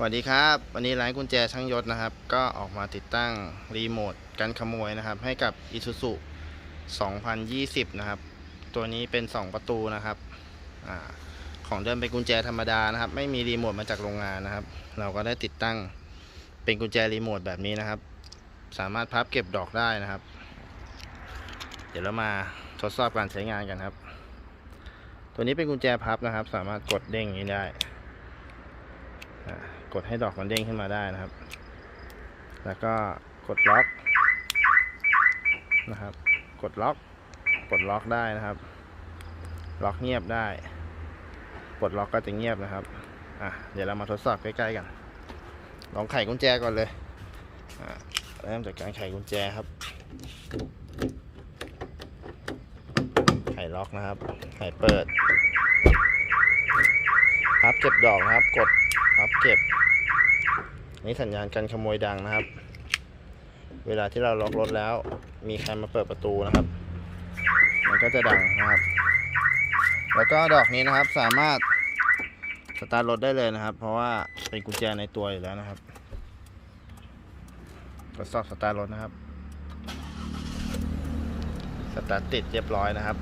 สวัสดีครับ วันนี้ร้านกุญแจช่างยศนะครับ ก็ออกมาติดตั้งรีโมทกันขโมยนะครับ ให้กับ Isuzu 2020 นะครับ ตัวนี้เป็น 2 ประตูนะครับอของเดิมเป็นกุญแจธรรมดานะครับ ไม่มีรีโมทมาจากโรงงานนะครับ เราก็ได้ติดตั้งเป็นกุญแจรีโมทแบบนี้นะครับ สามารถพับเก็บดอกได้นะครับ เดี๋ยวเรามาทดสอบการใช้งานกันครับ ตัวนี้เป็นกุญแจพับนะครับ สามารถกดเด้งอย่างนี้ได้อ่า กดให้ดอกมันเด้งขึ้นมาได้นะครับ แล้วก็กดล็อกนะครับ กดล็อก กดล็อกได้นะครับ ล็อกเงียบได้ กดล็อกก็จะเงียบนะครับ อะ เดี๋ยวเรามาทดสอบใกล้ๆกัน ลองไขกุญแจก่อนเลย อ่าเริ่มจากการไขกุญแจครับ ไขล็อกนะครับ ไขเปิด พับ เก็บดอกนะครับ กดพับเก็บ นี่สัญญาณการขโมยดังนะครับ เวลาที่เราล็อกรถแล้ว มีใครมาเปิดประตูนะครับ มันก็จะดังนะครับ แล้วก็ดอกนี้นะครับสามารถสตาร์ทรถได้เลยนะครับ เพราะว่าเป็นกุญแจในตัวอยู่แล้วนะครับทดสอบสตาร์ทรถนะครับ สตาร์ทติดเรียบร้อยนะครับ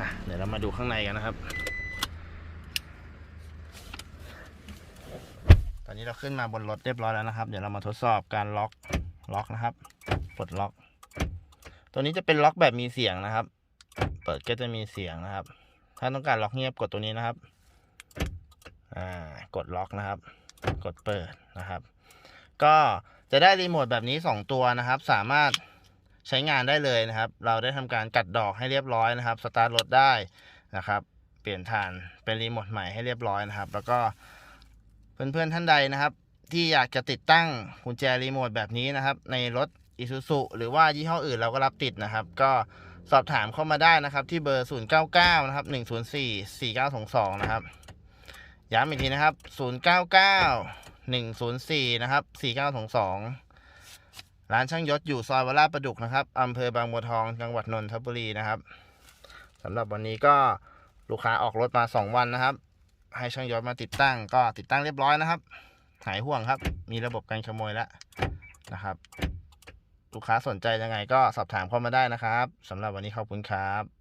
อะเดี๋ยวเรามาดูข้างในกันนะครับ ตอนนี้เราขึ้นมาบนรถเรียบร้อยแล้วนะครับ เดี๋ยวเรามาทดสอบการล็อกล็อกนะครับปลดล็อก ตัวนี้จะเป็นล็อกแบบมีเสียงนะครับ เปิดก็จะมีเสียงนะครับ ถ้าต้องการล็อกเงียบกดตัวนี้นะครับอ่ากดล็อกนะครับ กดเปิดนะครับ ก็จะได้รีโมทแบบนี้ 2 ตัวนะครับ สามารถใช้งานได้เลยนะครับ เราได้ทำการกัดดอกให้เรียบร้อยนะครับ สตาร์ทรถได้นะครับ เปลี่ยนฐานเป็นรีโมทใหม่ให้เรียบร้อยนะครับ แล้วก็ เพื่อนๆท่านใดนะครับ ที่อยากจะติดตั้งกุญแจรีโมทแบบนี้นะครับ ในรถ Isuzu หรือว่ายี่ห้ออื่นเราก็รับติดนะครับ ก็สอบถามเข้ามาได้นะครับ ที่เบอร์ 099 นะครับ 104 4922 นะครับ ย้ำอีกทีนะครับ 099 104 นะครับ 4922 ร้านช่างยศอยู่ซอยวราประดุกนะครับอำเภอบางบัวทองจังหวัดนนทบุรีนะครับสำหรับวันนี้ก็ลูกค้าออกรถมา 2 วันนะครับ ให้ช่างยศมาติดตั้งก็ติดตั้งเรียบร้อยนะครับ หายห่วงครับ มีระบบการขโมยแล้วนะครับ ลูกค้าสนใจยังไงก็สอบถามเข้ามาได้นะครับสำหรับวันนี้ขอบคุณครับ